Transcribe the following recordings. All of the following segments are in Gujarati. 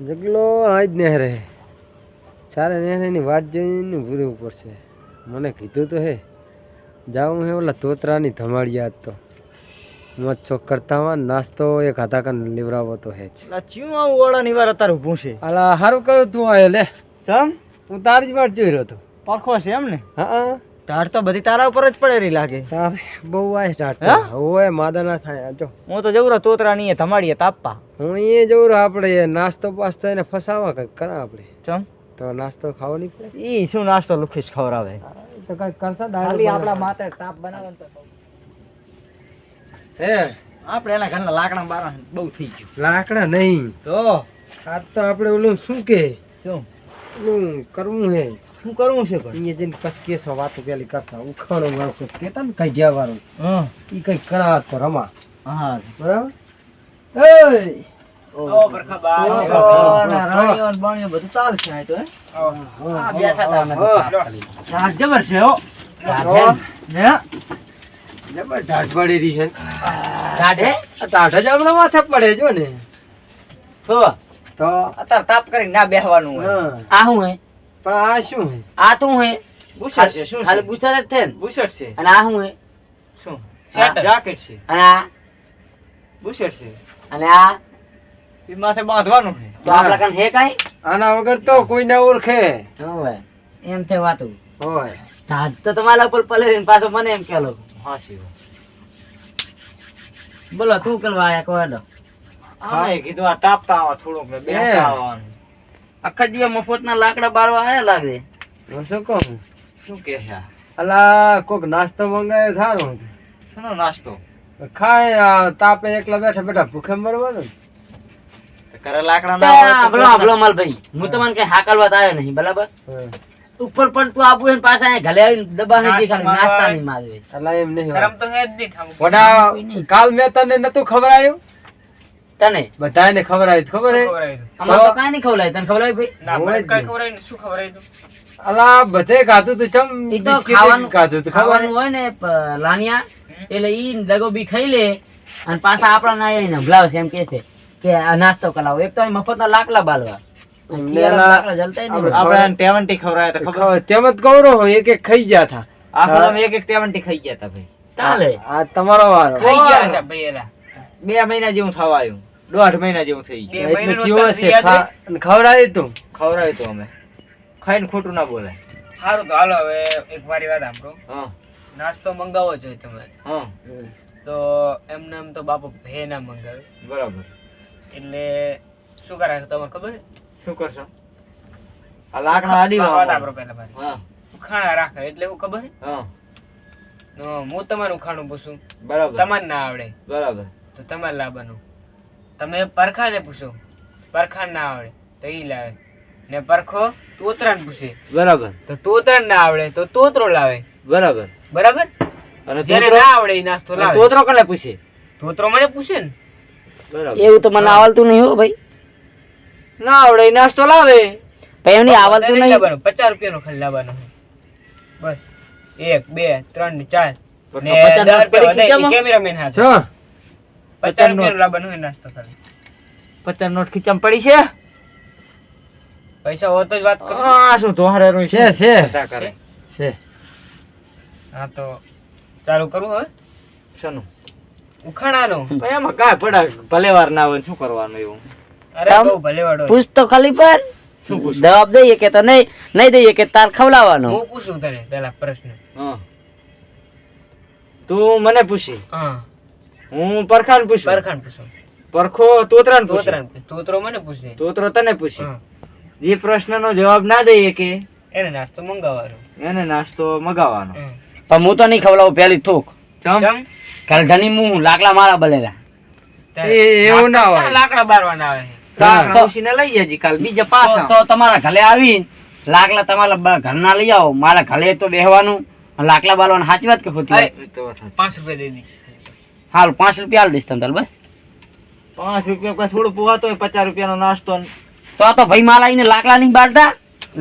જગલો આજ નહેરે. ચારે નહેરેની વાટ જોઈને ભૂરવું પડશે. મને કીધું તો હે. જાઉં હે ઓલા તોતરાની ધમાડી તો. મોજ છોક કરતા નાસ્તો એક હાથા કન લીવરાવો તો હે જ. ચીમ આવું ઓળાની વાર તારું પૂછે છે? અલા સારું કરું તું આવ્યો લે ચમ? હું તારી જ વાટ જોઈ રહ્યો હતો પરખો છે એમ ને? હા. ઢાળ તો બધી તારા ઉપર જ પડેલી લાગે. તારે બહુ આ સ્ટાર્ટ ઓય માદા ના થાય. જો. હું તો જવરો તોતરા નહીં ધમાડીએ તાપવા. હું એ જવું રહ્યો આપણે. નાસ્તો પાસ્તો એને ફસાવા કંઈક કરા આપણે. ચમ? તો નાસ્તો ખાવો નહીં પડે? ઈ શું નાસ્તો લુખીશ ખવડાવે? તો કંઈક કરતા ખાલી આપણા માથે તાપ બનાવવાનું તો હે? આપણે એના ઘરના લાકડા બારા બહુ થઈ ગયું. લાકડા નહીં. તો? આ તો આપણે ઓલું શું કે? શું? ઓલું કરવું હે. શું કરવું છે પણ એ જઈને કસ કેસો વાતો પેલી કરતા. ઉખાણો વાળું કેતા ને કઈ ગયા વાળું હા. એ કઈ કરા તો રમા. હા. બરાબર? ને બાણીઓ બધું આ તો. હે બેઠા તા જબર છે હો. હા. હે? જબર ઢાઢ પડી રહી છે? ઢાઢ જ હમણાં માથે પડે જો ને. તો? તો? અત્યારે તાપ કરીને ના બેહવાનું હા. આ શું હે? પણ આ શું હે? આ તું હે બુશર્ટ છે શું ખાલી જ છે ને. બુશર્ટ છે? અને આ શું હે. શું. જાકેટ છે? અને આ. બુશર્ટ છે? અને આ. એ માથે બાંધવાનું છે? તો આપણા કન હે કાંઈ? આના વગર તો કોઈ ના ઓળખે. હોય એમ તે વાતું. હોય તાજ તો તમારા ઉપર પલેરીને પાછો મને એમ કેલો. હા બોલો તું કરવા આયા કોડો હા કીધું આ તાપતા આવા થોડોક બેસતા આવવાનું આખા દિવસ મફતના લાકડા બારવા આયા લાગે. હું શું કહું? શું કે છે? અલા કોક નાસ્તો મંગાવ્યો થારો શાનો નાસ્તો? ખાય આ તાપે એકલા બેઠા બેઠા ભૂખે મરવાનું કરે લાકડા ના આપણો આપણો માલ ભાઈ હું તમને કઈ હાકલવા તો આવ્યો નહીં બરાબર? ઉપર પણ તું આબુ એને પાછા અહીંયા ઘલે આવીને દબાણ નથી ખાલી નાસ્તા નહીં માગવે અલા એમ નહીં શરમ તો હે જ નહીં ઠામ વડા કાલ મેં તને નતું ખવડાયું? તને? બધાને ખબર હે? ખવડાવી દઉં. અમાર તો કાંઈ નહીં ખવડાય તને ખવડાય ભાઈ ના મને શું ખવડાવી દઉં અલા બધે ખાતું તું ચમ? બિસ્કિટ ખાવાનું ખાધું તું ખાવાનું હોય ને લાનિયા એટલે ઈ દગો બી ખાઈ લે અને પાછા આપણા ના એને ભલાવશે એમ કે છે કે આ નાસ્તો કરાવો. એક તો મફત ના લાકડા બાલવા. આપણે ટેવન્ટી ખવડાયા તો ખબર? ખબર તેમ જ ગૌરવ એક એક ખાઈ ગયા હતા. આખો એક એક ટેવન્ટી ખાઈ ગયા હતા ભાઈ. ચાલે આ તમારો વારો. ખાઈ ગયા છે ભાઈ એલા. બે મહિના જેવું થવા આવ્યું. દોઢ મહિના જેવું થઈ ગયું. ખવડાવી તું મહિનાનું કેવો અંતર છે યાદ ખા- અને ખવડાવ્યું તું? અમે. ખાઈને ખોટું ના બોલાય. સારું તો હાલો હવે એક મારી વાત સાંભળો. નાસ્તો મંગાવવો જોઈએ તમારે. તો એમને એમ તો બાપુ ભે ના મંગાવે. બરાબર. એટલે શું કરે છે તમને ખબર શું કરશો? આ લાકડા આડી વાત આપણો પહેલા મારી. હા. ઉખાણા રાખે એટલે હું ખબર હા તમારું ઉખાણું પૂછું. બરાબર. તમારે ના આવડે. બરાબર. તો તમારે લાવવાનું. તમે પરખાને પૂછો. પરખાને ના આવડે તો એ લાવે. ને પરખો તોતરાને પૂછે. બરાબર. તો તોતરાને ના આવડે તો તોતરો લાવે. બરાબર. બરાબર? અને જેને ના આવડે એ નાસ્તો લાવે. તોતરો કોને પૂછે? તોતરો મને પૂછે ને. બરાબર. એવું તો મને આવડતું નહીં હો ભાઈ. ના આવડે એ નાસ્તો લાવે. ભાઈ એમની આવડતું નહીં. લાવવાનો પચાસ રૂપિયાનો ખાલી લાવવાનો બસ. એક બે ત્રણ ને ચાર ને પચાસ દસ રૂપિયા કેમેરામેન હાથે. પચાસ નોટ. લાવવાનું એ નાસ્તો કરે. પચાસ નોટ ખીચામાં પડી છે? પૈસા હોતો જ વાત કરો. આ શું તોહારે નું છે છે. કરે. છે. હા તો ચાલુ કરું હવે? શાનું? ઉખાણાનું. એમાં કાંઈ પડા? ભલે વાર ના હોય શું કરવાનું એવું? અરે બહુ ભલે વાળો પૂછ તો ખાલી પર. શું પૂછું? જવાબ દઈએ કે તો નહીં? નહીં દઈએ કે તાર ખવડાવવાનો. હું પૂછું તને પેલા પ્રશ્ન. હા. તું મને પૂછી. હા. હું પરખાને પૂછું? પરખાન પૂછું. પરખો તોતરાને પૂછે? તોતરો મને પૂછે. તોતરો તને પૂછે? જે પ્રશ્નનો જવાબ ના દઈએ કે? એને નાસ્તો મંગાવવાનો. એને નાસ્તો મગાવવાનો. પણ હું તો નહીં ખવડાવું પેલી થૂક. ચમ? ચમ? કાલ ધની હું લાકડા મારા બલેલા એવું ના હોય. લાકડા બારવાના આવે તો- લઈ જજે કાલ બીજા તો તો તમારા ઘરે આવી લાકડા તમારા ઘરના લઈ આવો. મારા ઘરે તો બેહવાનું. લાકડા બાલવાનું સાચી વાત કે ખોટી. પાંચ રૂપિયા દઈ દી. હાલ પાંચ રૂપિયા હાલ દઈશ તને બસ. પાંચ રૂપિયા કઈ થોડું પોવાતો હોય પચાસ રૂપિયાનો નાસ્તો. તો આ તો ભાઈ માલ આવીને લાકડા નહીં બાળતા?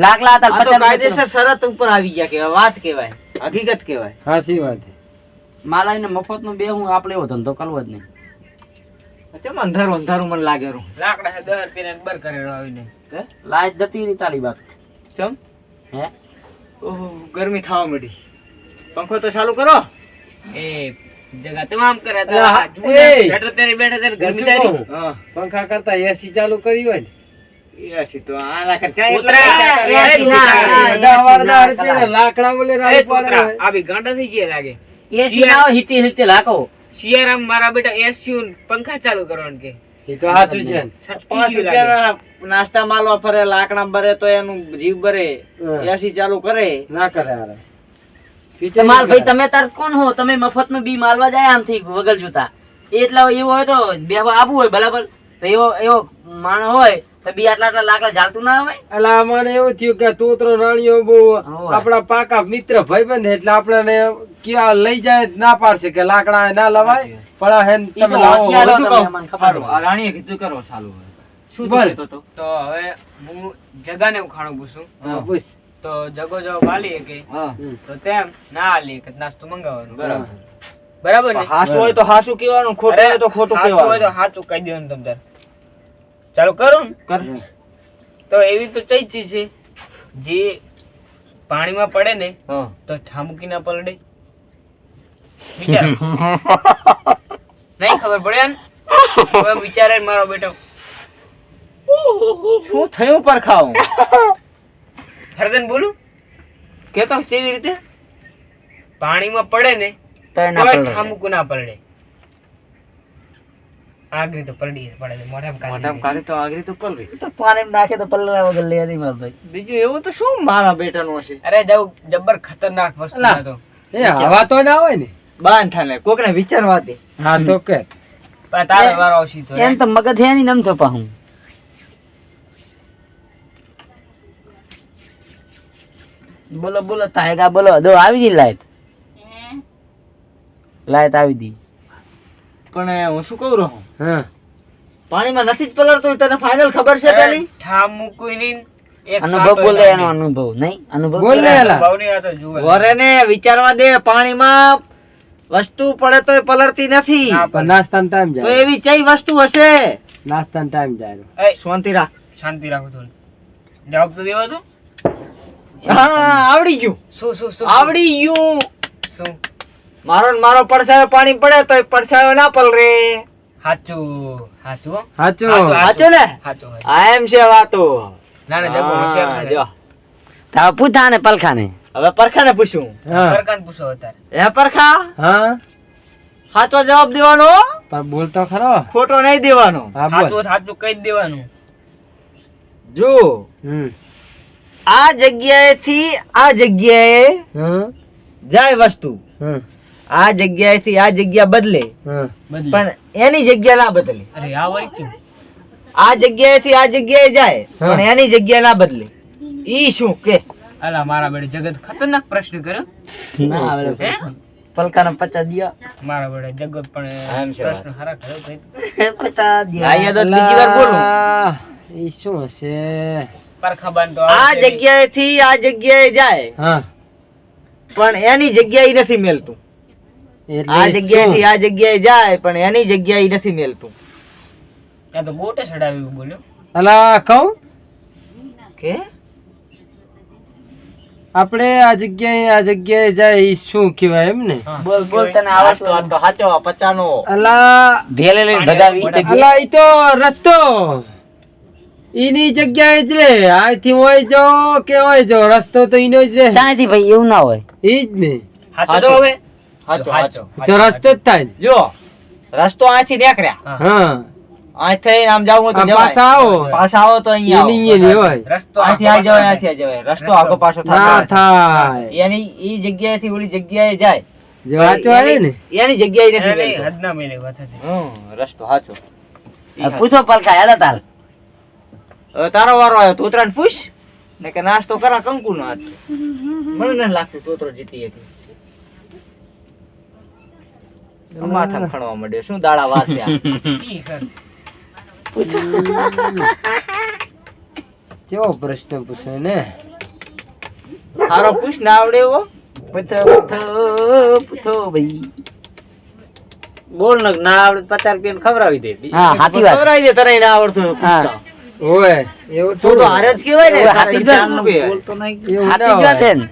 લાકડા હતા પચાસ કાયદેસર શરત ઉપર આવી ગયા કેવાય વાત કેવાય હકીકત કેવાય સાચી વાત માલ આવીને મફતનું બે હું આપણે એવો ધંધો કરવો જ નહીં. ચમ અંધારું અંધારું મને લાગે રૂ. લાકડા છે દસ બર કરેલો આવીને. લાઈટ જતી રહી તારી બાપ. ચમ? હે? ઓહો ગરમી થવા મળી પંખો તો ચાલુ કરો. એ પંખા કરતા એસી ચાલુ કરી હોય લાકડા બોલે ગાંડા થઈ ગયા લાગે. એસી ના હિતે મારા બેટા એસયુ પંખા ચાલુ કરવાનું કે. એ તો હાચું છે. પાંચ રૂપિયા નાસ્તા માલવા ફરે લાકડા ભરે તો એનું જીવ ભરે. એસી ચાલુ કરે. ના કરે માલ ભાઈ તમે તાર કોણ હો? તમે મફતનું બી માલવા જાય આમથી વગર જોતા. એટલા એવો હોય તો બેહવા આવું હોય બરાબર? તો એવો એવો માણસ હોય તો બી આટલા આટલા લાકડા ચાલતું ના હોય? અલા મને એવું થયું કે તોતરો રાણીઓ બહુ આપણા પાકા મિત્ર ભાઈબંધ એટલે આપણને ક્યાં લઈ જાય ના પાડશે કે લાકડા ના લવાય પણ તમે લાવો રાણીએ કીધું કરો શું બોલ. તો હવે હું જગાને ઉખાણું પૂછું. પૂછ. તો જગો જવાબ આલી કે? તો તેમ ના આલી કે નાસ્તો મંગાવવાનું. બરાબર. બરાબર ને? હાસું હોય તો હાસું કહેવાનું ખોટું હોય તો ખોટું કહેવાનું હોય તો હાચું કહી દેવાનું તમ તાર. ચાલો કરું કર. તો એવી તો ચઈ છે જે પાણીમાં પડે ને તો ઠામુકી ના પલડે. વિચારો. નહીં ખબર પડે ને હવે વિચારે ને મારો બેટો. શું થયું પર ખાવું? હરદન બોલું. કેતો કેવી રીતે? પાણીમાં પડે ને તો ના તોય ઠામુકું ના પલડે આગળ તો પલડી પડે મોઢામાં મોઢામાં. તો તો તો પાણીમાં નાખે તો પલળવા વગર લે નહીં માર ભાઈ. બીજું એવું તો શું મારા બેટાનું હશે? અરે જવું જબ્બર ખતરનાક વસ્તુ હતો. એ હવા તો ના હોય ને. બાંધ થાને કોકને વિચારવા દે. હા તો કે. પણ વારો આવશે તો એમ તો મગજ હે નહીં નમ થપા હું બોલો બોલો તાયગા બોલો. દો આવી દી લાઈટ. લાઈટ આવી દી પણ હું શું કહું રહું? હા. પાણીમાં નથી જ પલળતું તને ફાઇનલ ખબર છે પેલી? નહીં. એક અનુભવ બોલે એનો અનુભવ. નહીં? અનુભવ બોલ વરેને વિચારવા દે પાણીમાં વસ્તુ પડે તો પલળતી નથી. પણ નાસ્તાનો ટાઈમ તો એવી કઈ વસ્તુ હશે? નાસ્તાનો ટાઈમ જાય. શાંતિ રાખ. શાંતિ રાખો થોડી. જવાબ તો દેવા તું. હા આવડી ગયું. શું શું શું આવડી ગયું. શું? મારો ને મારો પડસાયો પાણી પડે તો પડસાયો ના પલરે. હાચું હાચું હાચું. હાચું ને? હાચું. આ એમ છે વાતો. ના ના જગો હોશિયાર જો. તાવ પૂછા ને પલખા ને હવે પરખાને પૂછું. હા. સરકારને પૂછો અત્યારે. હે પરખા? હા. સાચો જવાબ દેવાનો. પણ બોલતો ખરો. ખોટો નહીં દેવાનો. હા હાચું બોલ હાચું કહી દેવાનું. જો હમ. આ જગ્યાએથી આ જગ્યાએ હા જાય વસ્તુ. હા આ જગ્યાએથી આ જગ્યા બદલે. હા પણ એની જગ્યા ના બદલે. અરે આ જગ્યાએથી આ જગ્યાએ જાય હા. પણ એની જગ્યા ના બદલે. ઈ શું કે? અલા મારા બેડે જગત ખતરનાક પ્રશ્ન કર્યો. ના આવે હે? પલકા ને પચાસ દિયો. મારા બેડે જગત પણ પ્રશ્ન ખરા કર્યો ભાઈ. પચાસ દિયા. આ તો બીજી વાર બોલું. ઈ શું હશે? આ. જગ્યાએથી આ જગ્યાએ જાય. હા. પણ એની જગ્યા નથી મેલતું. આ? જગ્યાએથી આ જગ્યાએ જાય પણ એની જગ્યાએ નથી મેલતું. ત્યાં તો બોટે ચડાવી બોલ્યો. અલા કહું? કે? આપણે આ જગ્યાએ આ જગ્યાએ જાય ઈ શું કહેવાય એમ ને? બોલ બોલ તને આ તો આ તો સાચો પચાનો. અલા ભેલે લઈને ભગાવી અલા ઈ તો રસ્તો. ઈની જગ્યાએ જ રે. આથી હોય જો કે હોય જો રસ્તો તો એનો જ રે. ત્યાંથી ભાઈ એવું ના હોય. ઈ જ ને. હાચો તો હવે? હાચો હાચો. તો રસ્તો જ થાય જો રસ્તો આથી નીકળ્યા હા. હા આમ જાવું તો પાછા આવો. પાછા આવો તો અહીંયા એની. ઈ હોય રસ્તો અહીંથી આ જવાય પાછો આ જવાય. રસ્તો આગો પાછો ના થાય. થાય. એની ઈ જગ્યાએથી ઓલી જગ્યાએ જાય. આવે ને. એની- એની જગ્યાએ નથી હદના મેલે વાત હતી. હમ રસ્તો સાચો પૂછો પલખા હેલા તાર હવે તારો વારો આવ્યો તોતરાને પૂછ. ને કે નાસ્તો કરા કંકુ નો હાથ. મને નથી લાગતું તોતરો જીતી હતી માથા ખણવા માંડ્યો શું દાડા વાસ્યા ઈ કેવો પ્રશ્ન પૂછે ને? તારો પૂછ ના આવડે એવો? પથો પૂછો ભાઈ. બોલ ને ના આવડે તો પચાસ રૂપિયા ખવડાવી દે. હા સાચી વાત. ખવડાવી દે તને ના આવડતું હા. ઓય એવું તો તો હારે જ કહેવાય ને ઓય, તારે હાથી જ ચાર રૂપિયા. બોલતો નહીં. એવું ના.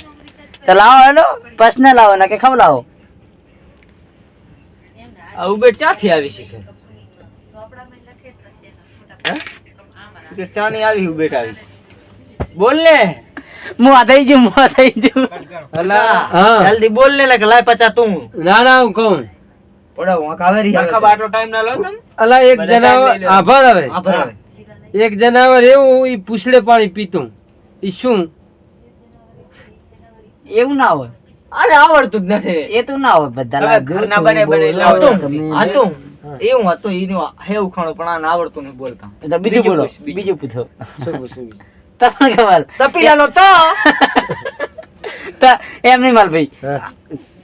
તો લાવો હેલો પ્રશ્ન લાવો ને કે ઉબેટ ક્યાંથી આવી શીખે કે ચાની આવી ઉબેટ આવી. બોલ ને. હું આ થઈ ગયું હું આ થઈ ગયું. અલા હા. જલ્દી બોલ ને કે લાય પચા તું. ના ના હું કહું. પડો હું કાવેરી આવે સરખા ટાઈમ ના લો તમે. અલા એક time આભાર હવે આ ભરાવે. એક જનાવર એવું ઈ પૂછડે પાણી પીતું. ઈ શું? એવું ના હોય. અરે આવડતું જ નથી. એ તો ના હોય બધા ઘરના બને બને હતું. એવું હતું એનું હે ઉખાણું પણ આને આવડતું નહીં બોલતા. બીજું બોલો. બીજું. પૂછો. તમને ખબર તપીલાનો તો તો. એમ નહીં માલ ભાઈ.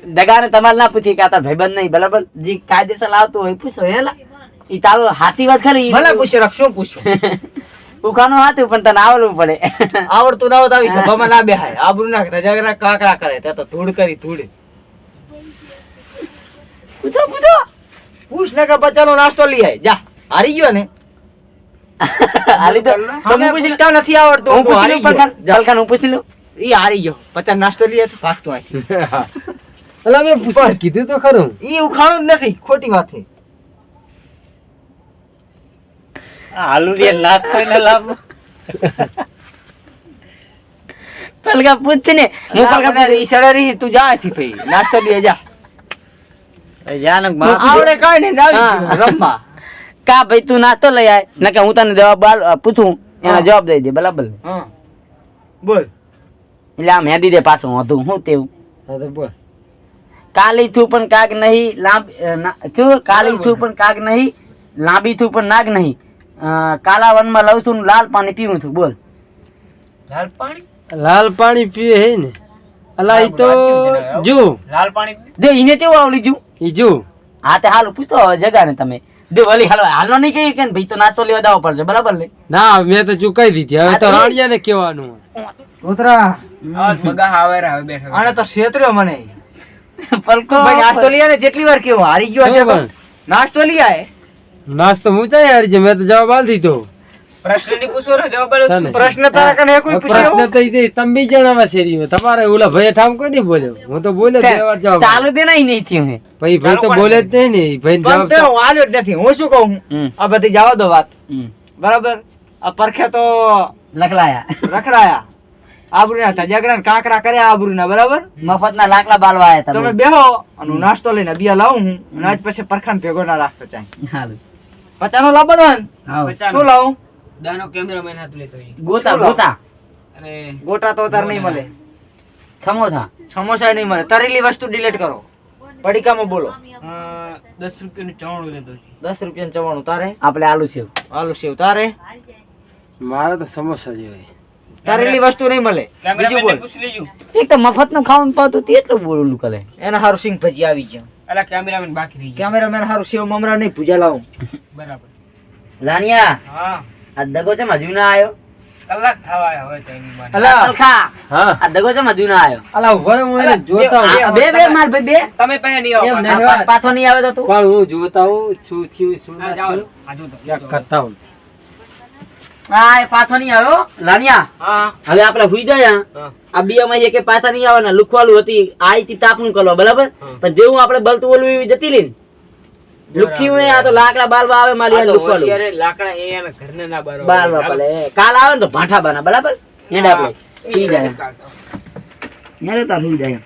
દગાને તમારે ના પૂછી કે આ તાર ભાઈબંધ નહીં બરાબર? જે કાયદેસર લાવતું હોય પૂછો હેલા ઈ તારો હાથી વાત ખરી? ભલે પૂછ્યું રાખ શું પૂછ્યું ઉખાનું હાથું પણ તને આવડવું પડે. આવડતું ના આવી સભામાં ના બેહાય. આબરૂ ના રજાગરા કાકરા કરે. તે તો ધૂળ કરી ધૂળ. પૂછો પૂછો પૂછ ને કે બચાનો નાસ્તો લઈ આય. જા હારી ગયો ને. હારી તો. તમે પૂછતા નથી આવડતું. હું હારી ગયો. પડખાન હું પૂછી લઉં? ઈ હારી ગયો. પચાસ નાસ્તો લઈ આય તો ભાગતો આય. એટલે મેં પૂછ્યું કીધું તો ખરું. ઈ ઉખાણું જ નથી. ખોટી વાત છે. હાલુરિયા નાસ્તો ન લાવો. પલકા પૂછ ને. હું પલકા મને રહી, તું જા અહીંથી ભઈ. નાસ્તો લઈ જા. જાનક આવડે કાંઈ નહીં આવી રમવા. કા ભાઈ તું નાસ્તો લઈ આય. નકે હું તને જવાબ પૂછું. એનો જવાબ દઈ દે બરાબર બોલ. એટલે આમ હેદી દે પાછું હતું હું તેવું? બોલ. કાલી થું પણ કાગ નહીં લાંબ શું? કાલી થું પણ કાગ નહીં લાંબી થું પણ નાગ નહીં. કાલા વનમાં લઉં છું લાલ પાણી પીવું છું બોલ. લાલ પાણી? લાલ પાણી પીએ હે ને? અલા ઈ તો જો લાલ પાણી દે ઈને કેવું આવડી જુ ઈ જો હા તે હાલ પૂછો જગા ને તમે. દે વળી હાલો હાલો નહીં કહી કે ભાઈ તો નાસ્તો લેવા દાવો પડશે બરાબર લે? ના મેં તો ચૂકાઈ દીધી. હવે તો રાણિયા ને કેવાનું ઉતરા. આવા બગા આવે રે હવે બેઠા. આને તો છેતર્યો મને. પલકો ભાઈ નાસ્તો લઈ ને જેટલી વાર કેવો હારી ગયો છે પણ. નાસ્તો લઈ આય. નાસ્તો હું ચાઈ હારી છે મેં તો જવાબ આલ દીધો. પ્રશ્નની પૂછો રે જવાબ. ને? પ્રશ્ન તારા કને કોઈ પૂછ્યો? પ્રશ્ન તો ઈ તમ બી જણાવા શેરી તમારે ઓલા ભાઈ ઠામ કોઈ નહીં બોલ્યો? હું તો બોલ્યો બે વાર જવાબ ચાલુ દે નહીં નહીં થયું હે. ભાઈ ભાઈ તો બોલે જ નહીં ને ભાઈ જવાબ તો આલ્યો જ નથી. હું શું કહું? આ બધી જવા દો વાત. બરાબર? આ પરખે તો લખલાયા રખડાયા. હતા. જગરાન કાંકરા કર્યા આબરૂના બરાબર? મફતના લાકડા બાલવા આયા તમે. તમે બેહો અને નાસ્તો લઈને બિયા લાવું હું. અને આજ પછી પરખાન ભેગો ના રાખતો ચાય. હાલું. પચાનો લાવવાનો? શું લાવું? દાનો કેમેરામેન હાથ લેતો ગોતા ગોતા અરે. ગોટા તો તાર નહીં મળે. સમોસા. સમોસા નહીં મળે. તરેલી વસ્તુ ડિલીટ કરો. પડીકામાં બોલો. દસ રૂપિયાનું ચવાણું લેતો દસ રૂપિયાનું ચવાણું. તારે? આપણે આલુ સેવ. આલુ સેવ. તારે? મારે તો સમોસા જેવાય તરેલી વસ્તુ નહીં મળે. બીજું બોલ. પૂછી લેજો. એક તો મફતનું ખાવાનું પાતું તે એટલું બોલું કરે એના હારું સિંગ ભજી આવી ગયા. અલા કેમેરામેન બાકી રહી કેમેરામેન હારું સેવ મમરા નહીં પૂજા લાવું. બરાબર. રાણિયા હા. આ દગો છે મજુ ના આવ્યો કલાક થવા આવ્યા હવે ચાઇનીઝ માટે અલા અલખા. હા. આ દગો છે મજુ ના આવ્યો અલા ઊભો હું એને જોતા બે- હું બે બે માર ભાઈ બે. તમે પહે નહીં આવો પાછા. નહીં. આવે તો તું. પણ હું જોતા હું શું થયું શું ના જાઓ. આ જો તો. કરતા હું હા એ પાછો નહીં આવ્યો. લાનિયા હા. હવે આપણે હુઈ ગયા આ. બીયામાં એક પાછા નહીં આવે ને લુખવાલું હતી. આઈ થી તાપનું કરો બરાબર. પણ જેવું આપણે બળતું ઓલું એવી જતી લઈને ને લુખી હોય આ તો લાકડા બાલવા આવે મારી લુખવાલું. હોશિયાર લાકડા એ એના ઘરને ના બારવા બાલવા પડે. કાલ આવે ને તો ભાઠા બના બરાબર? હેડ આપણે પી જાય. હેડ તાર હુઈ જાય.